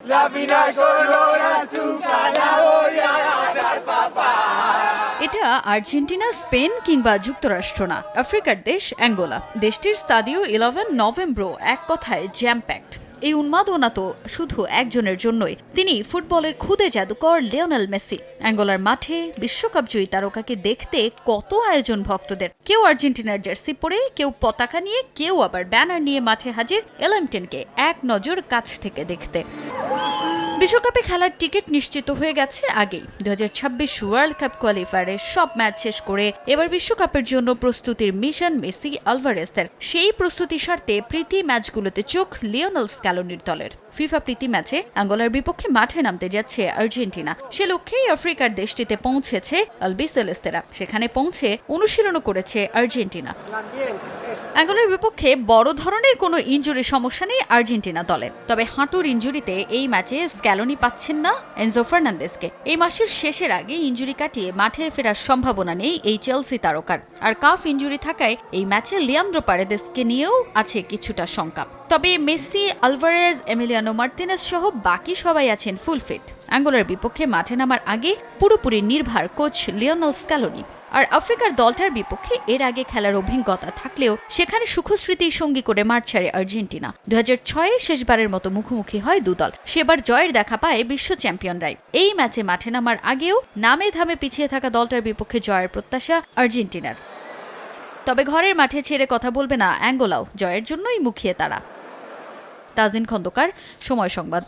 La dar papá. এটা Argentina, Spain কিংবা যুক্তরাষ্ট্র না, আফ্রিকার দেশ অ্যাঙ্গোলা দেশটির স্তাদীয় ইলেভেন নভেম্বর এক কথায় জ্যাম প্যাক্ট এই উন্মাদনা তো শুধু একজনের জন্যই। তিনি ফুটবলের খুদে জাদুকর লিওনেল মেসি। অ্যাঙ্গোলার মাঠে বিশ্বকাপ জয়ী তারকাকে দেখতে কত আয়োজন ভক্তদের। কেউ আর্জেন্টিনার জার্সি পরে, কেউ পতাকা নিয়ে, কেউ আবার ব্যানার নিয়ে মাঠে হাজির এলামটেনকে এক নজর কাছ থেকে দেখতে। বিশ্বকাপে খেলার টিকিট নিশ্চিত হয়ে গেছে আগেই। দু ওয়ার্ল্ড কাপ কোয়ালিফায়ারের সব ম্যাচ শেষ করে এবার বিশ্বকাপের জন্য প্রস্তুতির মিশন মেসি আলভারেসের সেই প্রস্তুতি স্বার্থে প্রীতি ম্যাচগুলোতে চোখ লিওনেল স্ক্যালোনির দলের ফিফা প্রীতি ম্যাচে আঙ্গোলার বিপক্ষে মাঠে নামতে যাচ্ছে আর্জেন্টিনা। সে লক্ষ্যেই আফ্রিকার দেশটিতে পৌঁছেছে আলবি সেলেস্তেরা। সেখানে পৌঁছে অনুশীলনও করেছে আর্জেন্টিনা। অ্যাঙ্গোলার বিপক্ষে বড় ধরনের কোনো ইনজুরি সমস্যা নেই আর্জেন্টিনা দলে। তবে হাঁটুর ইনজুরিতে এই ম্যাচে স্ক্যালোনি পাচ্ছেন না এনজো ফার্নান্দেসকে এই মাসের শেষের আগে ইনজুরি কাটিয়ে মাঠে ফেরার সম্ভাবনা নেই এই চেলসি তারকার। আর কাফ ইনজুরি থাকায় এই ম্যাচে লিয়ান্দ্রো পারেদেসকে নিয়েও আছে কিছুটা শঙ্কা। তবে মেসি, আলভারেজ, এমিলিয়ানো মার্তিনেস সহ বাকি সবাই আছেন ফুল ফিট। অ্যাঙ্গোলার বিপক্ষে মাঠে নামার আগে পুরোপুরি নির্ভার কোচ লিওনাল স্ক্যালোনি আর আফ্রিকার দলটার বিপক্ষে এর আগে খেলার অভিজ্ঞতা থাকলেও সেখানে সুখস্মৃতি সঙ্গী করে মাঠ ছাড়ে আর্জেন্টিনা। দু হাজার ছয়ে শেষবারের মতো মুখোমুখি হয় দুদল সেবার জয়ের দেখা পায় বিশ্ব চ্যাম্পিয়নরাই। এই ম্যাচে মাঠে নামার আগেও নামে ধামে পিছিয়ে থাকা দলটার বিপক্ষে জয়ের প্রত্যাশা আর্জেন্টিনার। তবে ঘরের মাঠে ছেড়ে কথা বলবে না অ্যাঙ্গোলাও জয়ের জন্যই মুখিয়ে তারা। তাজিন খন্দকার, সময় সংবাদ।